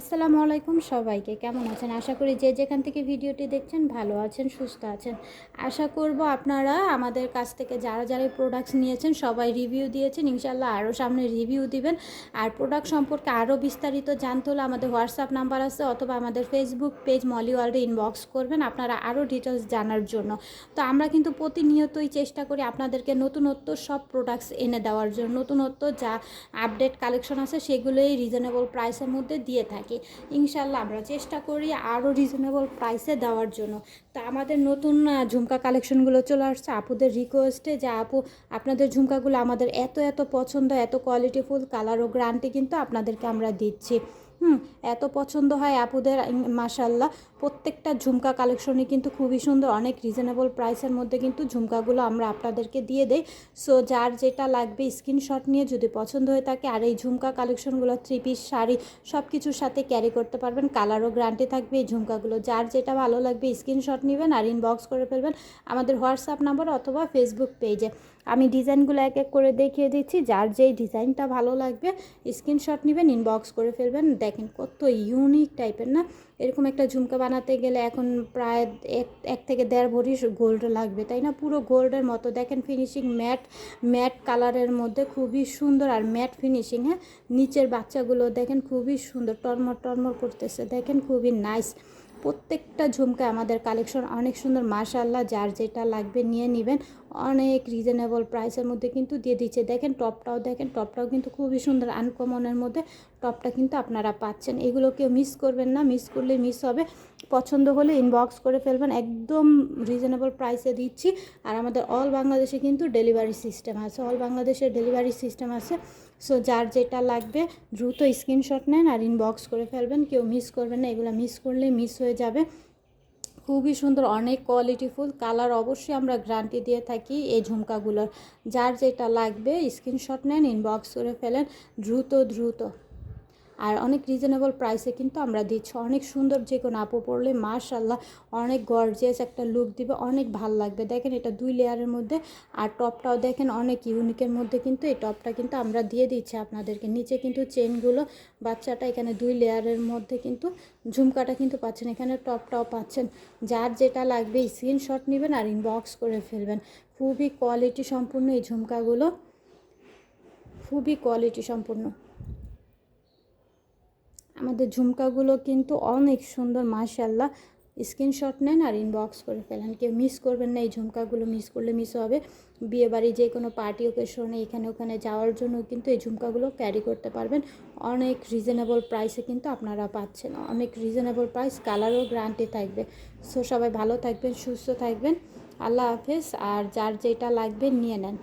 আসসালামু আলাইকুম সবাইকে। কেমন আছেন? আশা করি যে যেখান থেকে ভিডিওটি দেখছেন ভালো আছেন, সুস্থ আছেন। আশা করব আপনারা আমাদের কাছ থেকে যারা যারা প্রোডাক্টস নিয়েছেন সবাই রিভিউ দিয়েছেন। ইনশাল্লাহ আরও সামনে রিভিউ দিবেন। আর প্রোডাক্ট সম্পর্কে আরও বিস্তারিত জানতে হলে আমাদের হোয়াটসঅ্যাপ নাম্বার আছে অথবা আমাদের ফেসবুক পেজ মলি ওয়ার্ল্ডে ইনবক্স করবেন আপনারা আরও ডিটেলস জানার জন্য। তো আমরা কিন্তু প্রতিনিয়তই চেষ্টা করি আপনাদেরকে নতুনত্ব সব প্রোডাক্টস এনে দেওয়ার জন্য। নতুনত্ব যা আপডেট কালেকশন আছে সেগুলোই রিজনেবল প্রাইসের মধ্যে দিয়ে থাকি। থাকি ইনশাল্লাহ আমরা চেষ্টা করি আরও রিজনেবল প্রাইসে দেওয়ার জন্য। তা আমাদের নতুন ঝুমকা কালেকশনগুলো চলে আসছে। আপুদের রিকোয়েস্টে যে, আপু, আপনাদের ঝুমকাগুলো আমাদের এত এত পছন্দ, এত কোয়ালিটিফুল কালার ও গ্রান্টি কিন্তু আপনাদেরকে আমরা দিচ্ছি। হুম, এত পছন্দ হয় আপুদের মাসাল্লাহ প্রত্যেকটা ঝুমকা কালেকশনই কিন্তু খুবই সুন্দর। অনেক রিজনেবল প্রাইসের মধ্যে কিন্তু ঝুমকাগুলো আমরা আপনাদেরকে দিয়ে দেই। সো যার যেটা লাগবে স্ক্রিনশট নিয়ে যদি পছন্দ হয়ে থাকে, আর এই ঝুমকা কালেকশনগুলো থ্রি পিস শাড়ি সব কিছুর সাথে ক্যারি করতে পারবেন। কালারও গ্রান্টে থাকবে এই ঝুমকাগুলো। যার যেটা ভালো লাগবে স্ক্রিনশট নেবেন আর ইনবক্স করে ফেলবেন আমাদের হোয়াটসঅ্যাপ নাম্বার অথবা ফেসবুক পেজে আমি ডিজাইনগুলো এক এক করে দেখিয়ে দিচ্ছি। যার যেই ডিজাইনটা ভালো লাগবে স্ক্রিনশট নেবেন ইনবক্স করে ফেলবেন। দেখেন কত ইউনিক টাইপের না? এরকম একটা ঝুমকা বানাতে গেলে এখন প্রায় এক এক থেকে দেড় ভরি গোল্ড লাগবে, তাই না? পুরো গোল্ডের মতো। দেখেন ফিনিশিং ম্যাট ম্যাট কালারের মধ্যে খুবই সুন্দর আর ম্যাট ফিনিশিং হ্যাঁ? নিচের বাচ্চাগুলো দেখেন খুবই সুন্দর, টর্মর টর্মর করতেছে। দেখেন খুবই নাইস প্রত্যেকটা ঝুমকা আমাদের কালেকশন অনেক সুন্দর। মাশাল্লাহ যার যেটা লাগবে নিয়ে নেবেন। অনেক রিজনেবল প্রাইসের মধ্যে কিন্তু দিয়ে দিচ্ছে। দেখেন টপটাও দেখেন টপটাও কিন্তু খুবই সুন্দর আনকমনের মধ্যে টপটা কিন্তু আপনারা পাচ্ছেন। এগুলো কেউ মিস করবেন না মিস করলে মিস হবে। পছন্দ হলে ইনবক্স করে ফেলবেন। একদম রিজনেবল প্রাইসে দিচ্ছি। আর আমাদের অল বাংলাদেশে কিন্তু ডেলিভারি সিস্টেম আছে। অল বাংলাদেশের ডেলিভারি সিস্টেম আছে। সো যার যেটা লাগবে, দ্রুত স্ক্রিনশট নেন আর ইনবক্স করে ফেলবেন। কেউ মিস করবেন না, এগুলো মিস করলে মিস হয়ে যাবে। খুবই সুন্দর, অনেক কোয়ালিটিফুল কালার অবশ্যই আমরা গ্যারান্টি দিয়ে থাকি এই ঝুমকাগুলোর। যার যেটা লাগবে স্ক্রিনশট নেন ইনবক্স করে ফেলেন। দ্রুত দ্রুত। আর অনেক রিজনেবল প্রাইসে কিন্তু আমরা দিচ্ছি। অনেক সুন্দর যে কোনো আপু পড়লে মাশাল্লাহ অনেক গর্জিয়াস একটা লুক দিবে, অনেক ভালো লাগবে। দেখেন এটা দুই লেয়ারের মধ্যে আর টপটাও দেখেন অনেক ইউনিকের মধ্যে কিন্তু এই টপটা কিন্তু আমরা দিয়ে দিচ্ছি আপনাদেরকে। নিচে কিন্তু চেনগুলো বাচ্চাটা এখানে দুই লেয়ারের মধ্যে কিন্তু ঝুমকাটা কিন্তু পাচ্ছেন। এখানে টপটাও পাচ্ছেন। যার যেটা লাগবে স্ক্রিনশট নেবেন আর ইনবক্স করে ফেলবেন। খুবই কোয়ালিটি সম্পূর্ণ এই ঝুমকাগুলো। খুবই কোয়ালিটি সম্পূর্ণ। আমাদের ঝুমকাগুলো কিন্তু অনেক সুন্দর মাশাল্লাহ স্ক্রিনশট নেন আর ইনবক্স করে ফেলেন। কেউ মিস করবেন না, এই ঝুমকাগুলো মিস করলে মিস হবে। বিয়ে বাড়ি যে কোনো পার্টি ওকেশনে এখানে ওখানে যাওয়ার জন্য কিন্তু এই ঝুমকাগুলো ক্যারি করতে পারবেন। অনেক রিজনেবল প্রাইসে কিন্তু আপনারা পাচ্ছেন। অনেক রিজনেবল প্রাইস কালারও গ্রান্টে থাকবে। সো সবাই ভালো থাকবেন, সুস্থ থাকবেন। আল্লাহ হাফেজ। আর যার যেটা লাগবে নিয়ে নেন।